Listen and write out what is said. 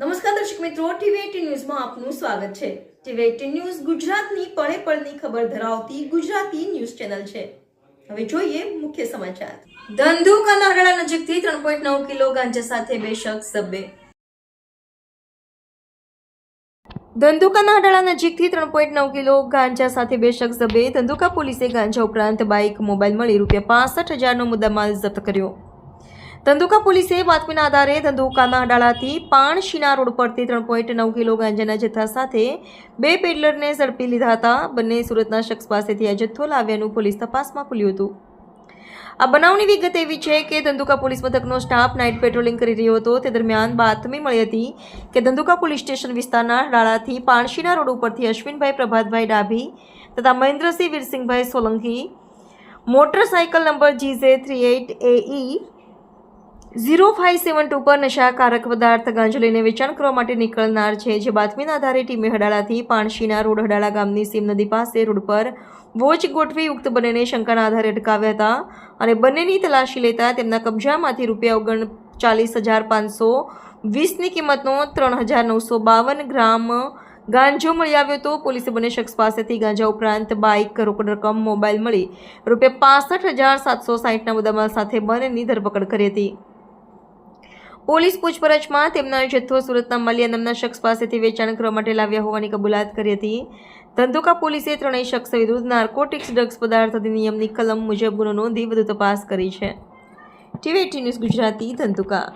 નમસ્કાર દર્શક મિત્રો ટીવી ન્યૂઝમાં આપનું સ્વાગત છે. ટીવી એટીન ન્યૂઝ ગુજરાતની પળે પળની ખબર ધરાવતી ગુજરાતી ન્યૂઝ ચેનલ છે. હવે જોઈએ મુખ્ય સમાચાર. ધંધુકા નાગડા નજીકથી ત્રણ પોઈન્ટ નવ કિલો ગાંજા સાથે બે શખ્સ સભ્ય. ધંધુકા નાડાળા નજીકથી ત્રણ પોઈન્ટ નવ કિલો ગાંજા સાથે બે શખ્સ સભ્યે ધંધુકા પોલીસે ગાંજા ઉપરાંત બાઇક મોબાઈલ મળી રૂપિયા પાસઠ હજારનો મુદ્દામાલ જપ્ત કર્યો. ધંધુકા પોલીસે બાતમીના આધારે ધંધુકાના અડાળાથી પાણશીના રોડ પરથી ત્રણ પોઈન્ટ નવ કિલો ગાંજાના જથ્થા સાથે બે પેડલરને ઝડપી લીધા હતા. બંને સુરતના શખ્સ પાસેથી આ જથ્થો લાવ્યાનું પોલીસ તપાસમાં ખુલ્યું હતું. આ બનાવની વિગત એવી છે કે ધંધુકા પોલીસ મથકનો સ્ટાફ નાઇટ પેટ્રોલિંગ કરી રહ્યો હતો. તે દરમિયાન બાતમી મળી હતી કે ધંધુકા પોલીસ સ્ટેશન વિસ્તારના ડાળાથી પાણશીના રોડ ઉપરથી અશ્વિનભાઈ પ્રભાતભાઈ ડાભી તથા Mahendrasinh Virsinhbhai Solanki, motorcycle number G Z three eight A zero five seven two પર નશાકારક પદાર્થ ગાંજો લઈને વેચાણ કરવા માટે નીકળનાર છે, જે બાતમીના આધારે ટીમે હડાળાથી પાણશીના રોડ હડાળા ગામની સીમ નદી પાસે રોડ પર વોચ ગોઠવી ઉક્ત બંનેને શંકાના આધારે અટકાવ્યા હતા અને બંનેની તલાશી લેતા તેમના કબજામાંથી રૂપિયા ઓગણ ચાલીસ હજાર પાંચસો વીસની કિંમતનો ત્રણ હજાર નવસો બાવન ગ્રામ ગાંજો મળી આવ્યો હતો. પોલીસે બંને શખ્સ પાસેથી ગાંજા ઉપરાંત બાઇક, રોકડ રકમ, મોબાઈલ મળી રૂપિયા પાસઠ હજાર સાતસો સાહીઠના મુદ્દામાલ સાથે બંનેની ધરપકડ કરી હતી. પોલીસ પૂછપરછમાં તેમના જથ્થો સુરતના મલિયા નામના શખ્સ પાસેથી વેચાણ કરવા માટે લાવ્યા હોવાની કબૂલાત કરી હતી. ધંધુકા પોલીસે ત્રણેય શખ્સ વિરુદ્ધ નાર્કોટિક્સ ડ્રગ્સ પદાર્થ અધિનિયમની કલમ મુજબ ગુનો નોંધી વધુ તપાસ કરી છે. TV news Gujarati Dhandhuka.